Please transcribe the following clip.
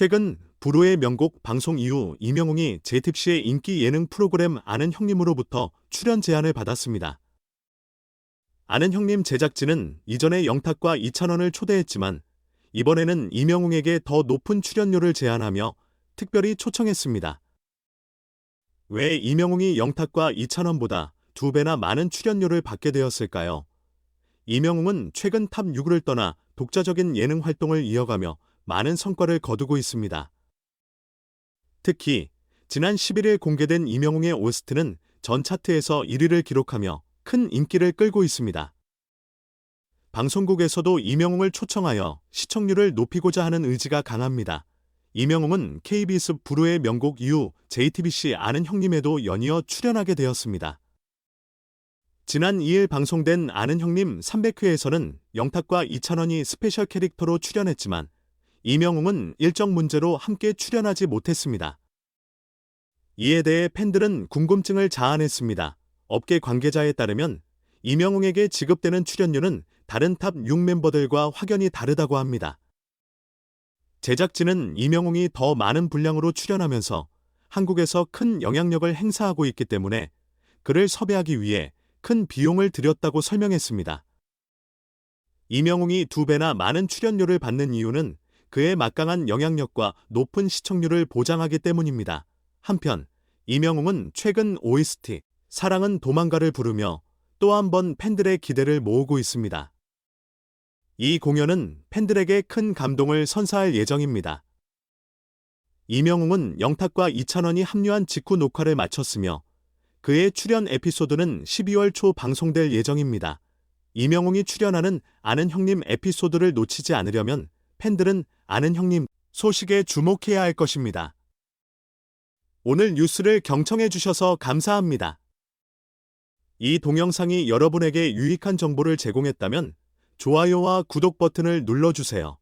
최근 불후의 명곡 방송 이후 이명웅이 JTBC의 인기 예능 프로그램 아는 형님으로부터 출연 제안을 받았습니다. 아는 형님 제작진은 이전에 영탁과 이찬원을 초대했지만 이번에는 이명웅에게 더 높은 출연료를 제안하며 특별히 초청했습니다. 왜 이명웅이 영탁과 이찬원보다 두 배나 많은 출연료를 받게 되었을까요? 이명웅은 최근 탑 6을 떠나 독자적인 예능 활동을 이어가며 많은 성과를 거두고 있습니다. 특히 지난 11일 공개된 이명웅의 오스트는 전 차트에서 1위를 기록하며 큰 인기를 끌고 있습니다. 방송국에서도 이명웅을 초청하여 시청률을 높이고자 하는 의지가 강합니다. 이명웅은 KBS 불후의 명곡 이후 JTBC 아는 형님에도 연이어 출연하게 되었습니다. 지난 2일 방송된 아는 형님 300회에서는 영탁과 이찬원이 스페셜 캐릭터로 출연했지만 이명웅은 일정 문제로 함께 출연하지 못했습니다. 이에 대해 팬들은 궁금증을 자아냈습니다. 업계 관계자에 따르면 이명웅에게 지급되는 출연료는 다른 탑 6 멤버들과 확연히 다르다고 합니다. 제작진은 이명웅이 더 많은 분량으로 출연하면서 한국에서 큰 영향력을 행사하고 있기 때문에 그를 섭외하기 위해 큰 비용을 들였다고 설명했습니다. 이명웅이 두 배나 많은 출연료를 받는 이유는 그의 막강한 영향력과 높은 시청률을 보장하기 때문입니다. 한편 이명웅은 최근 OST 사랑은 도망가를 부르며 또 한 번 팬들의 기대를 모으고 있습니다. 이 공연은 팬들에게 큰 감동을 선사할 예정입니다. 이명웅은 영탁과 이찬원이 합류한 직후 녹화를 마쳤으며 그의 출연 에피소드는 12월 초 방송될 예정입니다. 이명웅이 출연하는 아는 형님 에피소드를 놓치지 않으려면 팬들은 아는 형님 소식에 주목해야 할 것입니다. 오늘 뉴스를 경청해 주셔서 감사합니다. 이 동영상이 여러분에게 유익한 정보를 제공했다면 좋아요와 구독 버튼을 눌러주세요.